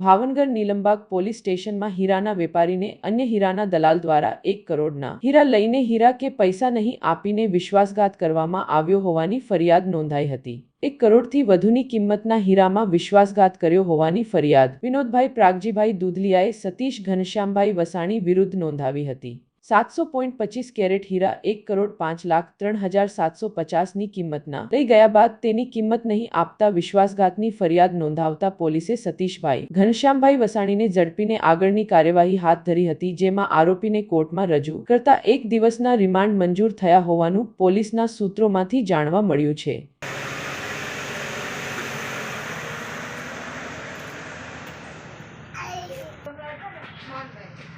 Bhavnagar Nilambag police સ્ટેશનમાં હીરાના વેપારીને અન્ય હીરાના દલાલ દ્વારા એક કરોડના હીરા લઈને હીરા કે પૈસા નહીં આપીને વિશ્વાસઘાત કરવામાં આવ્યો હોવાની ફરિયાદ નોંધાઈ હતી. એક કરોડથી વધુની કિંમતના હીરામાં વિશ્વાસઘાત કર્યો હોવાની ફરિયાદ વિનોદભાઈ પ્રાગજીભાઈ દુધલિયાએ સતીશ ઘનશ્યામભાઈ વસાણી વિરુદ્ધ નોંધાવી હતી. સાતસો પોઈન્ટ પચીસ કેરેટ હીરા એક કરોડ પાંચ લાખ ત્રણ હજાર સાતસો પચાસની કિંમતના. લઈ ગયા બાદ તેની કિંમત નહીં આપતા વિશ્વાસઘાતની ફરિયાદ નોંધાવતા પોલીસે સતીશભાઈ ઘનશ્યામભાઈ વસાણીને ઝડપીને આગળની કાર્યવાહી હાથ ધરી હતી, જેમાં આરોપીને કોર્ટમાં રજૂ કરતા એક દિવસના રિમાન્ડ મંજૂર થયા હોવાનું પોલીસના સૂત્રોમાંથી જાણવા મળ્યું છે. Thank માણસની